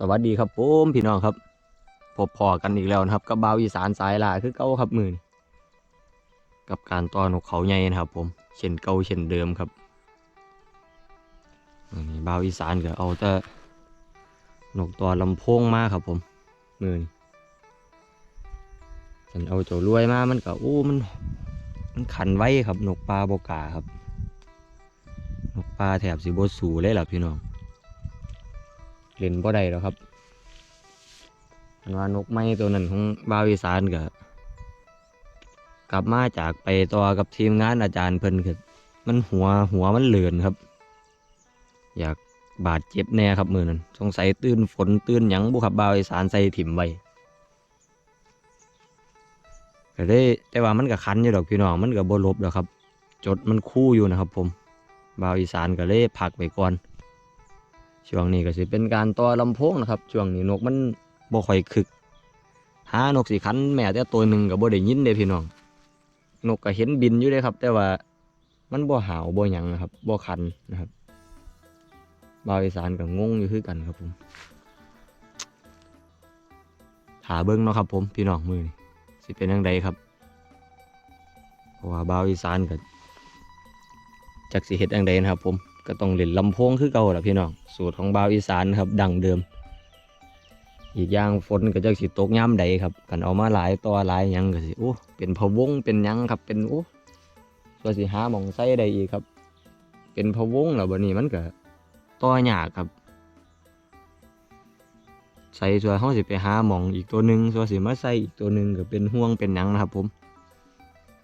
สวัสดีครับผมพี่น้องครับพบพอกันอีกแล้วนะครับกับบ่าวอีสานสายลาคือเก่าครับมือนกับการต้อนนกเขาใหญ่นะครับผมเช่นเก่าเช่นเดิมครับนี้บ่าวอีสานก็เอาแต่นกตัวลำโพงมาครับผมมือนฉันเอาเจ้ารวยมามันก็โอ้มัน มันขันไว้ครับนกปลาบกาครับ นกปลาแถบสีบสูเลยล่ะพี่น้อง เล่นบ่ได้แล้วครับอันว่านกไม้ตัวนั้นของบาวอีสานก็กลับมาจากไปต่อกับทีมงานอาจารย์เพิ่นก็มันหัวหัวมันเลือนครับ อยากบาดเจ็บแน่ครับมือนั้นสงสัยตื่นฝนตื่นหยังบุคับบาวอีสานใส่ถิ่มไว้ก็ได้แต่ว่ามันก็คันอยู่ดอกพี่น้องมันก็บ่ลบดอกครับ จดมันคู่อยู่นะครับ ผม บาวอีสานก็เลยพักไปก่อน ช่วงนี้ก็สิเป็นการต่อลำโพงนะครับ ช่วงนี้นกมันบ่ค่อยคึก หานกสีขันแม่แต่ตัวหนึ่งก็บ่ได้ยินเด้พี่น้อง นกก็เห็นบินอยู่เด้ครับ แต่ว่ามันบ่หาวบ่หยังนะครับบ่คันนะครับบาวอีสานก็งงอยู่คือกันครับผมถาเบิ่งเนาะครับ ผมพี่น้องมือนี่สิเป็นยังไงครับเพราะว่าบาวอีสานก็จักสิเฮ็ดยังไงนะครับผม ก็ต้องเล่นลำโพงคือเก่าแหละพี่น้อง สูตรของบาวอีสานครับดังเดิม อีกอย่างฝนก็จะสิตกย่ำใดครับกันเอามาหลายต่อหลายยังก็สิโอ้เป็นพะวงเป็นยังครับเป็นโอ้ตัวสิหาหมองใส่ได้อีกครับ เป็นพะวงแล้วบัดนี้มันก็ต่อยากครับใส่ส่วนเขาสิไปหาหมองอีกตัวหนึ่งส่วนสิมาใส่อีกตัวหนึ่งก็เป็นห่วงเป็นหยังนะครับ ผม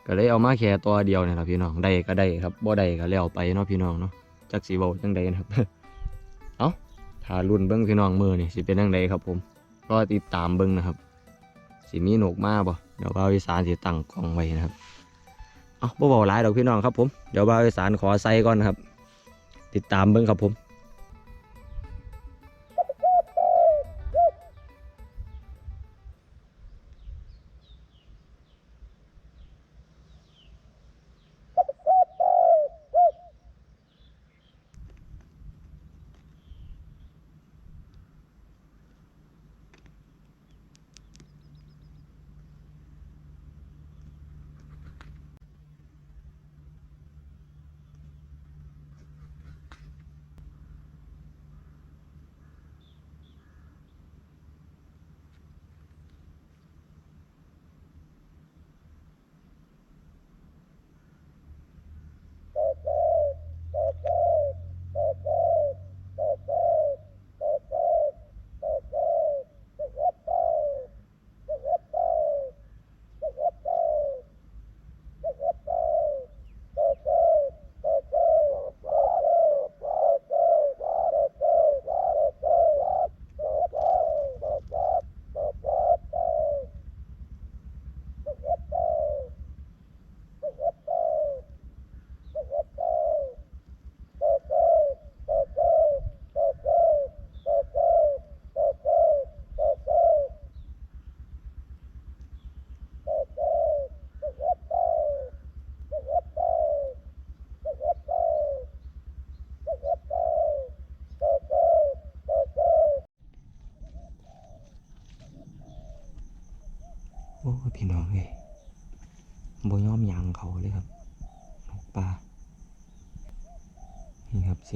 ก็เลยเอามาแค่ตัวเดียวเนี่ยแหละพี่น้องได้ก็ได้ครับบ่ได้ก็แล้วไปเนาะพี่น้องเนาะ จักสีเบาจังใดนะครับ เอาถ้ารุ่นเบิ้งพี่น้องมือนี่สิเป็นจังใดครับ ผมรอติดตามเบิ้งนะครับ สิมีหนกมากบ่เดี๋ยวบ่าวอีสานสิตั้งกล้องไว้นะครับ เอาบ่เบาหลายดอกพี่น้องครับผม เดี๋ยวบ่าวอีสานขอใส่ก่อนนะครับ ติดตามเบิ้งครับผม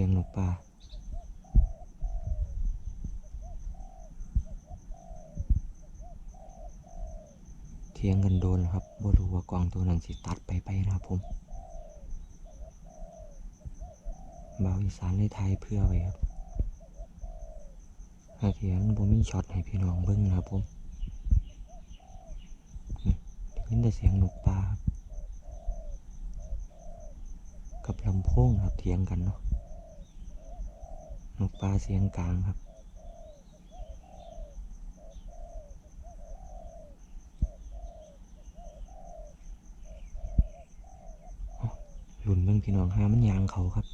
สียงนกปลาเทียงกันโดนครับบ่รู้ว่ากวางตัวนั้นสิตัดไปไปนะครับผมเบาอีสานเลยไทยเพื่อไว้ครับหาเทียงบ่มีช็อตให้พี่น้องเบิ่งนะครับผมยินแต่เสียงนกปลาครับกับลำโพงครับเถียงกันเนาะ นกปลาเสียงกลางครับ หลุนเบิ่งพี่น้องหามันยางเขาครับ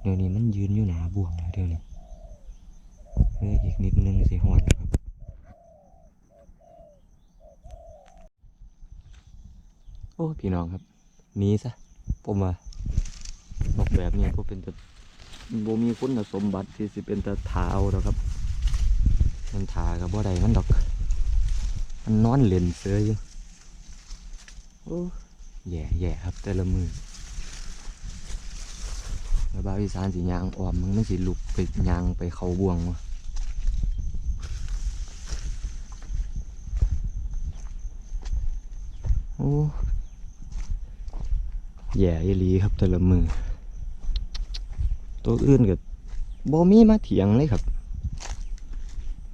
เดี๋ยวนี้มันยืนอยู่หนาบ่วงแล้วเดี๋ยวนี้เอออีกนิดนึงสิหอดครับโอ้พี่น้องครับหนีซะผมว่านกแบบนี้ก็เป็นแต่ บ่มีคุณสมบัติที่สิเป็นต่ถาเอาแล้วครับ มันถากับบ่ได้มันดอก มันนอนเล่นเสืออยู่โอ้แย่แย่ครับแต่ละมือแล้วบาวอีสานสิยางอ่อมมันมันสิลุกไปยางไปเขาบ่วงวะโอ้แย่อีลีครับแต่ละมือ ตัวอื่นก็บ่มีมาเถียงเลยครับ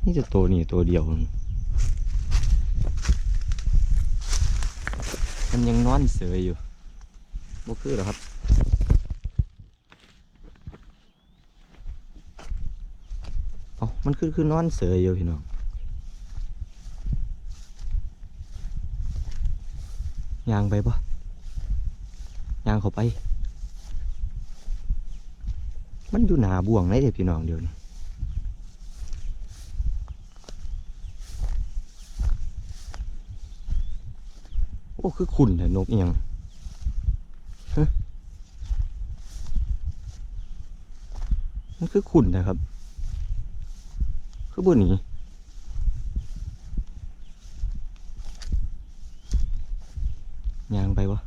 นี่จะตัวนี้ตัวเดียว มันยังนอนเสยอยู่บ่คือหรอครับเอามันคือคือนอนเสยอยู่พี่น้องยางไปปะยางเข้าไป มันอยู่หนาบ่วงไหนเด้พี่น้องเดี๋ยวนี้โอ้คือขุนแต่นกเอียงฮะมันคือขุนนะครับ คือบนนี้ยางไปวะ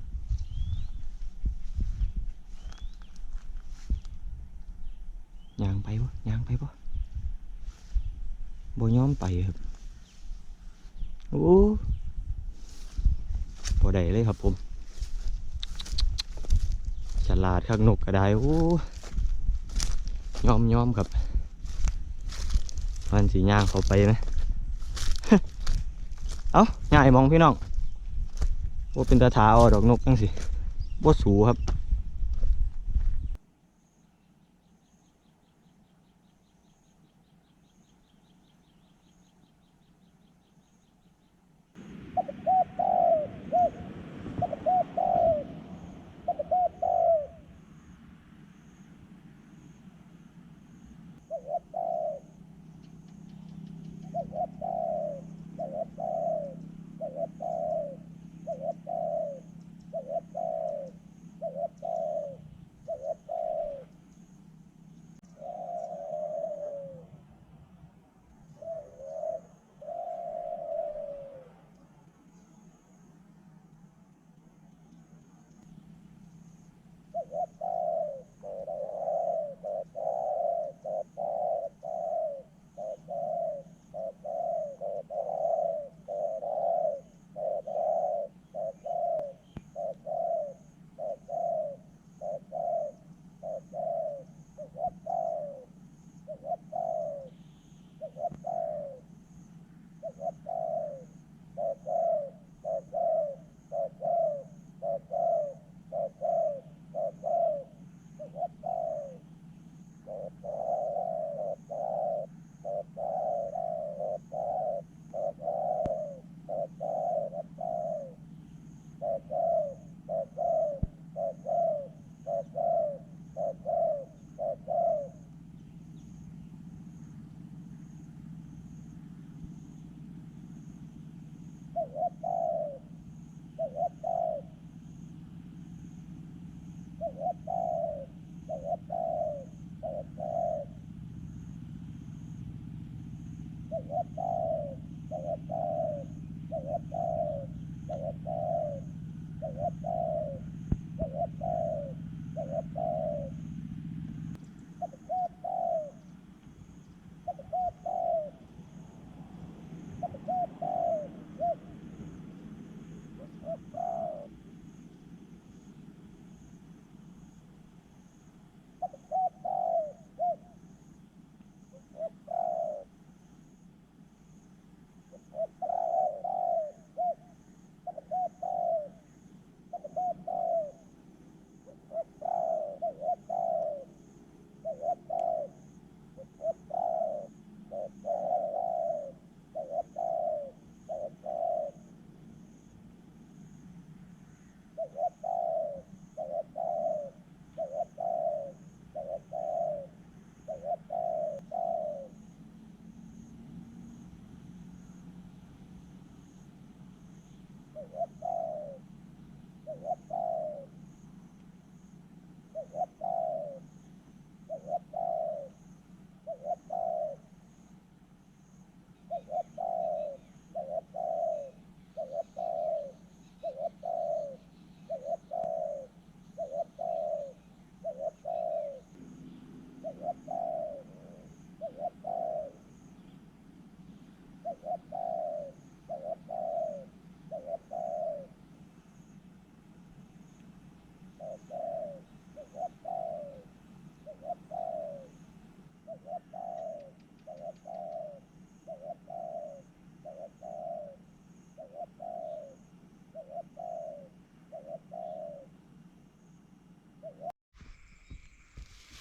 ยาง ไปวะยางไปวะบ่ยอมไปครับโอ้บ่ได้เลยครับผมฉลาดข้างนกก็ได้โอ้ย้อมย้อมครับมันสีย่างเขาไปนะเอาง่ายมองพี่น้องว่าเป็นตาถาเอดอกนกจังสิบ่สูครับ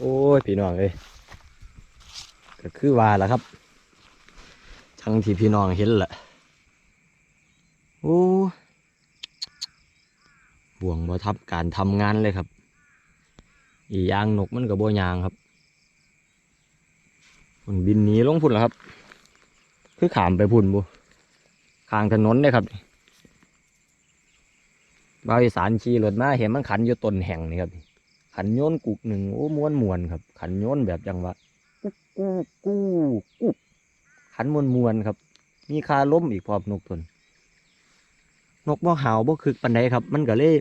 โอ้ยพี่น้องเอ้ยก็คือว่าล่ะครับทั้งที่พี่น้องเห็นแหละโอ้บ่วงบ่ทับการทำงานเลยครับ อียางนกมันกับบ่ยางครับมันบินหนีลงพุ่นแล้วครับ คือขามไปพุ่นบุข้างถนนเลยครับบาวอีสานขี่รถมาเห็นมันขันอยู่ต้นแห่งนี่ครับ ขันโยนกุกหนึ่งโอ้ม้วนมวนครับ ขันโยนแบบจังหวะกุ๊กกู้กู้กุ๊กขันมวนมวนครับ มีคาล้มอีกพอมนกทนนกบ่หาวบ่คึกปันใดครับ มันก็เลย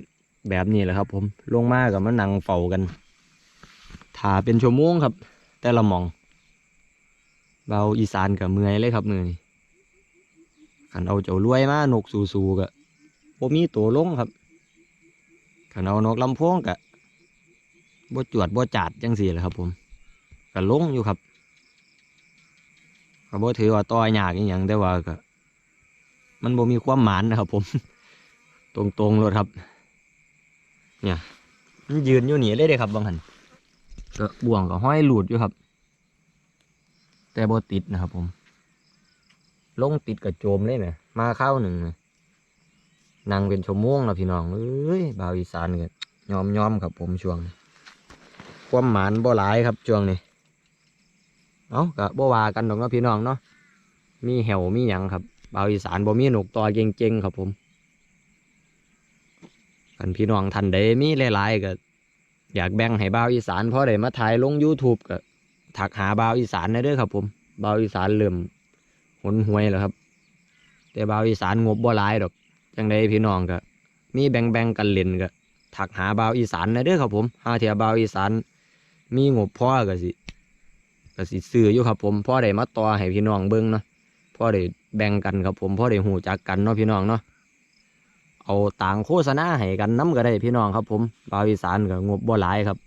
แบบนี้แหละครับ ผมลงมากับมันนั่งเฝ้ากันถ่าเป็นชั่วโมงครับ แต่ละมอง เบาอีสานกับเมื่อยเลยครับมือนี่ขันเอาเจ้ารวยมานกสูๆกะบ่มีตัวลงครับขันเอานกลำโพงกะ บ่จวดบ่จัดจังสี่แหละครับ ผมก็ลงอยู่ครับก็บ่ถือว่าต่อยากอหย่างแต่ว่าก็ มันบ่มีความหมานนะครับ ผม ตรงๆเลยครับ เนี่ย มันยืนอยู่หนีเลยเด้ครับบางหันก็บ่วงก็ห้อยหลุดอยู่ครับ แต่บ่ติดนะครับ ผม ลงติดกับโจมเลยไหมมาเข้าหนึ่งนะนั่งเป็นชั่วงแล้วพี่น้องเอ้ยบาวอีสานก็ยอมยอมครับผมช่วงนี้ ความหมานบ่หลายครับช่วงนี้เอากะบ่วากันดอกเนาะพี่น้องเนาะมีแหวมีหยังครับบาวอีสานบ่มีหนกต่อเก่งๆครับผมกันพี่น้องท่านใดมีหลายๆก็อยากแบ่งให้บาวอีสานเพราะได้มาถ่ายลง YouTube ก็ถักหาบาวอีสานได้ด้อครับ ผมบาวอีสานเริ่มหนหวยแล้วครับ แต่บาวอีสานงบบ่หลายดอกจังใดพี่น้องก็มีแบ่งๆกันเล่นก็ถักหาบาวอีสานนะเด้อครับผมหาเทียบาวอีสาน มีงบพ่อก็สิก็สิซื้ออยู่ครับ ผมพ่อได้มาต่อให้พี่น้องเบิ่งเนาะพ่อได้แบ่งกันครับ ผมพ่อได้หูจักกันเนาะพี่น้องเนาะเอาต่างโฆษณาให้กันน้ำก็ได้พี่น้องครับ ผมบาวอีสานก็งบบ่หลายครับ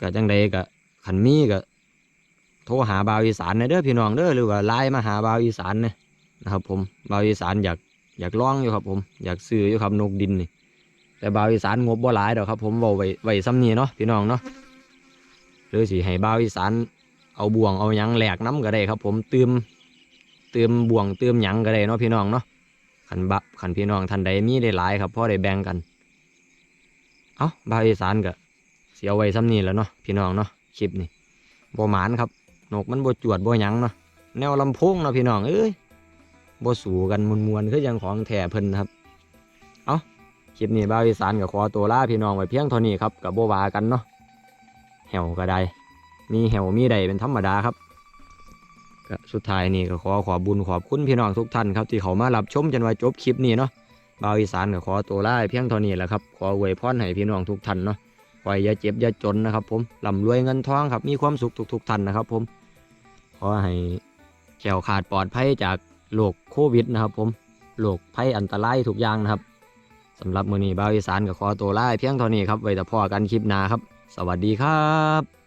ก็จังใดก็ขันมีก็โทรหาบาวอีสานนเด้อพี่น้องเด้อหรือว่าไลน์มาหาบาวอีสานเนี่ยนะครับ ผมบาวอีสานอยากอยากลองอยู่ครับ ผมอยากซื้ออยู่ครับนกดินนี่ แต่บาวอีสานงบบ่หลายดอกครับ ผมเบาไว้ไว้ซ้ำนี้เนาะพี่น้องเนาะหรือสิให้บาวอีสานเอาบ่วงเอาหยังแหลกน้ำก็ได้ครับ ผมเติมเติมบ่วงเติมหยังก็ได้เนาะพี่น้องเนาะขันบะขันพี่น้องท่านใดมีได้หลายครับพ่อได้แบ่งกัน เอาบาวอีสานก็เสียไว้ซ้ำนี้แล้วเนาะพี่น้องเนาะคลิปนี้บ่หมานครับนกมันบ่จวดบ่หยังเนาะแนวลำโพงเนาะพี่น้องเอ้ยบ่สู่กันมวนมวนๆคือย่างของแถ่เพิ่นครับ เอา ลิปนี้บ้าวอีสานกับขอตัวลาพี่น้องไว้เพียงเท่านี้ครับกับโบวากันเนาะแหวก็ได้มีแหวมีใดเป็นธรรมดาครับสุดท้ายนี่ก็ขอขอบุญขอบคุณพี่น้องทุกท่านครับที่เขามารับชมจนว่าจบคลิปนี้เนาะบ้าวอีสานก็ขอตัวลาเพียงเท่านี้แหละครับขออวยพรให้พี่น้องทุกท่านเนาะขอให้อย่าเจ็บอย่าจนนะครับ ผมร่ำรวยเงินทองครับมีความสุขทุกๆท่านนะครับ ผมขอให้แขวขาดปลอดภัยจากโรคโควิดนะครับ ผมโรคภัยอันตรายทุกอย่างนะครับ สำหรับมือนี้บ่าวอีสานกับขอตัวลาเพียงเท่านี้ครับไว้แต่พอกันคลิปหน้าครับ สวัสดีครับ